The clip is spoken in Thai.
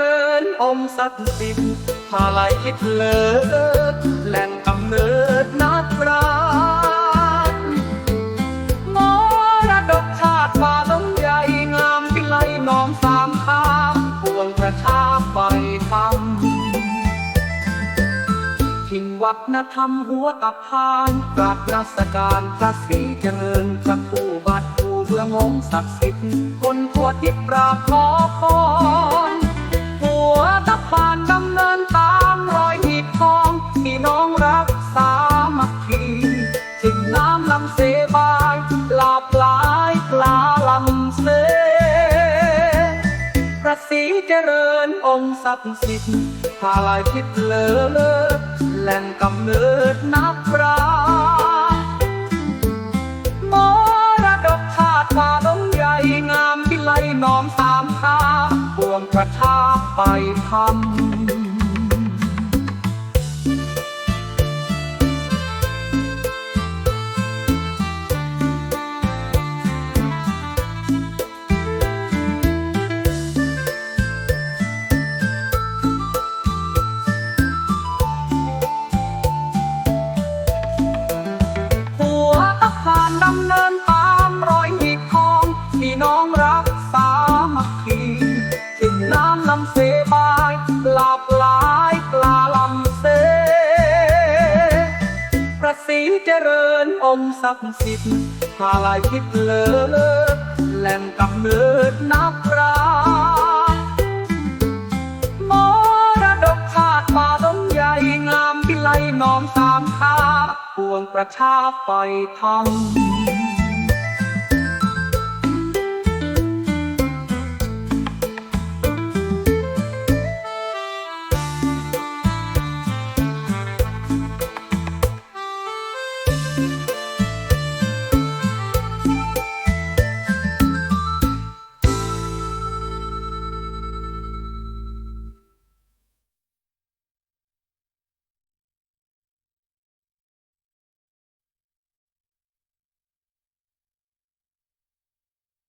ริญองค์ศักดิ์สิทธิ์พาลัยคิเลิศแหล่งกำเนิดนักปราชญ์มรดกชาติป่าต้องใหญ่งามพิไลน้อมสามข้ามปวงประชาไฟธรรมทิ้งวัฒนธรรมหัวตะพานกราบราชการพระศรีเจริญพระผู้บัดผู้เมืองงศักดิ์สิทธิ์คนทั่วทิศปราบ เจริญองค์ศักดิ์สิทธิ์พาลายพิษเลิศแหล่งกำเนิดนักปรามรดกชาติป่าดงใหญ่งามพิไลน้อมสามข้าปวงประชาไปทำ ดำเนินตามรอยหีบทองพี่น้องรักสามัคคีถึงน้ำลำเสบายหลากหลายปลาลำเสพระศรีเจริญองค์ศักดิ์สิทธิ์พาลายคิดเลิศแหล่งกำเนิดนักปรามรดกชาติป่าดงใหญ่งามพิไลน้อมสามข้า ปวงประชาไฟธรรม